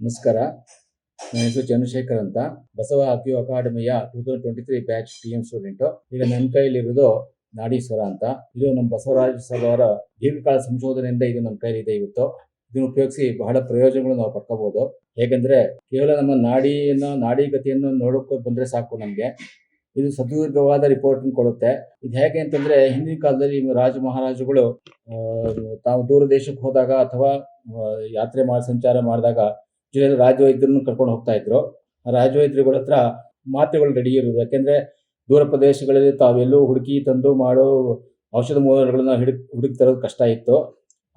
ನಮಸ್ಕಾರ. ನನ್ನ ಹೆಸರು ಚಂದ್ರಶೇಖರ್ ಅಂತ. ಬಸವ ಅಕ್ಯೂ ಅಕಾಡೆಮಿಯ two thousand twenty three batch T M student ಈಗ ನನ್ನ ಕೈಲಿರೋದು ನಾಡೀಶ್ವರ ಅಂತ. ಇದು ನಮ್ಮ ಬಸವರಾಜ ಸರ್ ಅವರ ದೀರ್ಘಕಾಲ ಸಂಶೋಧನೆಯಿಂದ ಇದು ನಮ್ಮ ಕೈಲಿದೆ ಇವತ್ತು. ಇದನ್ನು ಉಪಯೋಗಿಸಿ ಬಹಳ ಪ್ರಯೋಜನಗಳು ನಾವು ಪಡ್ಕೋಬಹುದು ಹೇಗೆಂದ್ರೆ ಕೇವಲ ನಮ್ಮ ನಾಡಿಯನ್ನು ನಾಡಿ ಗತಿಯನ್ನು ನೋಡೋಕೆ ಬಂದ್ರೆ ಸಾಕು ನಮಗೆ. ಇದು ಸದೀರ್ಘವಾದ ರಿಪೋರ್ಟ್ ಕೊಡುತ್ತೆ. ಇದು ಹೇಗೆ ಅಂತಂದ್ರೆ ಹಿಂದಿನ ಕಾಲದಲ್ಲಿ ರಾಜ ಮಹಾರಾಜಗಳು ತಾವು ದೂರ ದೇಶಕ್ಕೆ ಹೋದಾಗ ಅಥವಾ ಯಾತ್ರೆ ಮಾಡಿ, ಸಂಚಾರ ಮಾಡಿದಾಗ ಜೊತೆ ರಾಜವೈದ್ಯರನ್ನು ಕರ್ಕೊಂಡು ಹೋಗ್ತಾ ಇದ್ರು. ರಾಜವೈದ್ಯರುಗಳ ಹತ್ರ ಮಾತ್ರೆಗಳು ರೆಡಿ ಇರೋದು ಯಾಕೆಂದ್ರೆ ದೂರ ಪ್ರದೇಶಗಳಲ್ಲಿ ತಾವೆಲ್ಲೂ ಹುಡುಕಿ ತಂದು ಮಾಡೋ ಔಷಧ ಮೂಲಗಳನ್ನ ಹಿಡಿಕ್ ಹುಡುಕಿ ತರೋದು ಕಷ್ಟ ಇತ್ತು.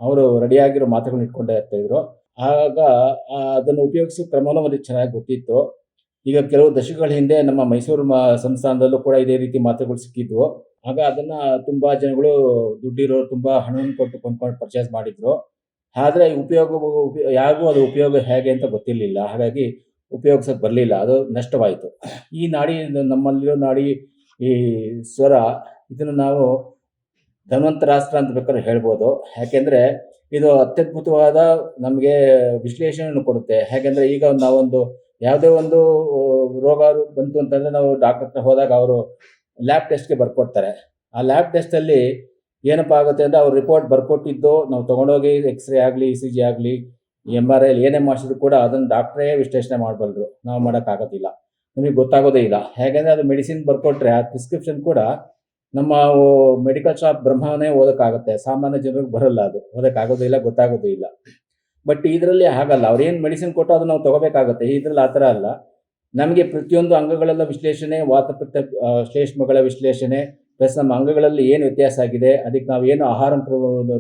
ಅವರು ರೆಡಿಯಾಗಿರೋ ಮಾತ್ರೆಗಳನ್ನ ಇಟ್ಕೊಂಡೇ ಇರ್ತಾ ಇದ್ರು. ಆಗ ಅದನ್ನು ಉಪಯೋಗಿಸೋ ಕ್ರಮನೂ ಅವ್ರಿಗೆ ಚೆನ್ನಾಗಿ ಗೊತ್ತಿತ್ತು. ಈಗ ಕೆಲವು ದಶಕಗಳ ಹಿಂದೆ ನಮ್ಮ ಮೈಸೂರು ಮ, ಸಂಸ್ಥಾನದಲ್ಲೂ ಕೂಡ ಇದೇ ರೀತಿ ಮಾತ್ರೆಗಳು ಸಿಕ್ಕಿದ್ವು. ಆಗ ಅದನ್ನ ತುಂಬಾ ಜನಗಳು ದುಡ್ಡಿರೋರು ತುಂಬಾ ಹಣವನ್ನು ಕೊಟ್ಟು ಕೊಂಡ್ಕೊಂಡು ಪರ್ಚೇಸ್ ಮಾಡಿದ್ರು. ಆದ್ರೆ ಉಪಯೋಗ ಉಪಯೋ- ಯಾರಿಗೂ ಅದು ಉಪಯೋಗ ಹೇಗೆ ಅಂತ ಗೊತ್ತಿರಲಿಲ್ಲ. ಹಾಗಾಗಿ ಉಪಯೋಗಿಸೋಕೆ ಬರಲಿಲ್ಲ. ಅದು ನಷ್ಟವಾಯಿತು. ಈ ನಾಡಿ, ನಮ್ಮಲ್ಲಿರೋ ನಾಡಿ, ಈ ಸ್ವರ, ಇದನ್ನು ನಾವು ಧನ್ವಂತರಾಸ್ತ್ರ ಅಂತ ಬೇಕಾದ್ರೆ ಹೇಳ್ಬೋದು. ಯಾಕೆಂದ್ರೆ ಇದು ಅತ್ಯದ್ಭುತವಾದ ನಮಗೆ ವಿಶ್ಲೇಷಣೆಯನ್ನು ಕೊಡುತ್ತೆ. ಯಾಕೆಂದರೆ ಈಗ ನಾವೊಂದು, ಯಾವುದೇ ಒಂದು ರೋಗ ಬಂತು ಅಂತಂದ್ರೆ ನಾವು ಡಾಕ್ಟರ್ ಹತ್ರ ಹೋದಾಗ ಅವರು ಲ್ಯಾಬ್ ಟೆಸ್ಟ್ಗೆ ಬರ್ಕೊಡ್ತಾರೆ. ಆ ಲ್ಯಾಬ್ ಟೆಸ್ಟಲ್ಲಿ ಏನಪ್ಪ ಆಗುತ್ತೆ ಅಂದರೆ ಅವ್ರು ರಿಪೋರ್ಟ್ ಬರ್ಕೊಟ್ಟಿದ್ದು ನಾವು ತೊಗೊಂಡೋಗಿ ಎಕ್ಸ್ರೇ ಆಗಲಿ ಇ ಸಿ ಜಿ ಆಗಲಿ ಎಂ ಆರ್ ಐ ಏನೇ ಮಾಡಿಸಿದ್ರು ಕೂಡ ಅದನ್ನು ಡಾಕ್ಟ್ರೇ ವಿಶ್ಲೇಷಣೆ ಮಾಡಬಲ್ಲರು ನಾವು ಮಾಡೋಕ್ಕಾಗೋದಿಲ್ಲ ನಮಗೆ ಗೊತ್ತಾಗೋದೇ ಇಲ್ಲ. ಹೇಗೆಂದರೆ ಅದು ಮೆಡಿಸಿನ್ ಬರ್ಕೊಟ್ರೆ ಆ ಪ್ರಿಸ್ಕ್ರಿಪ್ಷನ್ ಕೂಡ ನಮ್ಮ ಮೆಡಿಕಲ್ ಶಾಪ್ ಬ್ರಹ್ಮನೇ ಓದೋಕ್ಕಾಗುತ್ತೆ. ಸಾಮಾನ್ಯ ಜನರಿಗೆ ಬರಲ್ಲ ಅದು. ಓದೋಕ್ಕಾಗೋದೇ ಇಲ್ಲ, ಗೊತ್ತಾಗೋದೇ ಇಲ್ಲ. ಬಟ್ ಇದರಲ್ಲಿ ಹಾಗಲ್ಲ ಅವ್ರು ಮೆಡಿಸಿನ್ ಕೊಟ್ಟು ಅದು ನಾವು ತಗೋಬೇಕಾಗುತ್ತೆ. ಇದರಲ್ಲಿ ಆ ಥರ ಅಲ್ಲ. ನಮಗೆ ಪ್ರತಿಯೊಂದು ಅಂಗಗಳೆಲ್ಲ ವಿಶ್ಲೇಷಣೆ ವಾತಪಿತ್ತ ಶ್ಲೇಷ್ಮಗಳ ವಿಶ್ಲೇಷಣೆ ಪ್ಲಸ್ ನಮ್ಮ ಅಂಗಗಳಲ್ಲಿ ಏನು ವ್ಯತ್ಯಾಸ ಆಗಿದೆ, ಅದಕ್ಕೆ ನಾವು ಏನು ಆಹಾರ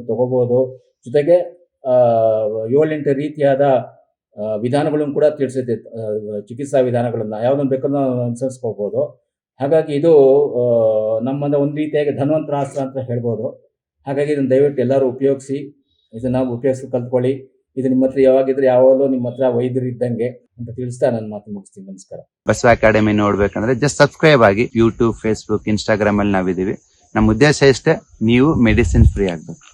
ತಗೋಬೋದು. ಜೊತೆಗೆ ಏಳೆಂಟು ರೀತಿಯಾದ ವಿಧಾನಗಳನ್ನು ಕೂಡ ತಿಳಿಸುತ್ತೆ. ಚಿಕಿತ್ಸಾ ವಿಧಾನಗಳನ್ನು. ಯಾವುದನ್ನು ಬೇಕಾದ್ರೂ ನಾವು ಅನುಸರಿಸ್ಕೋಬೋದು. ಹಾಗಾಗಿ ಇದು ನಮ್ಮನ್ನು ಒಂದು ರೀತಿಯಾಗಿ ಧನ್ವಂತರಾಸ್ತ್ರ ಅಂತ ಹೇಳ್ಬೋದು. ಹಾಗಾಗಿ ಇದನ್ನು ದಯವಿಟ್ಟು ಎಲ್ಲರೂ ಉಪಯೋಗಿಸಿ, ಇದನ್ನು ಉಪಯೋಗಿಸಿ ಕಲ್ತ್ಕೊಳ್ಳಿ. ಇದು ನಿಮ್ಮ ಹತ್ರ ಯಾವಾಗಿದ್ರೆ ಯಾವಾಗಲೂ ನಿಮ್ಮ ಹತ್ರ ವೈದ್ಯರು ಇದ್ದಂಗೆ ಅಂತ ತಿಳಿಸ್ತಾ ನನ್ನ ಮಾತು ಮುಗಿಸ್ತೀನಿ. ನಮಸ್ಕಾರ. ಬಸವ ಅಕಾಡೆಮಿ ನೋಡ್ಬೇಕಂದ್ರೆ ಜಸ್ಟ್ ಸಬ್ಸ್ಕ್ರೈಬ್ ಆಗಿ ಯೂಟ್ಯೂಬ್ ಫೇಸ್ಬುಕ್ ಇನ್ಸ್ಟಾಗ್ರಾಮ್ ಅಲ್ಲಿ ನಾವಿದೀವಿ ನಮ್ಮ ಉದ್ದೇಶ ಇಷ್ಟೇ, ನೀವು ಮೆಡಿಸಿನ್ ಫ್ರೀ ಆಗ್ಬೇಕು.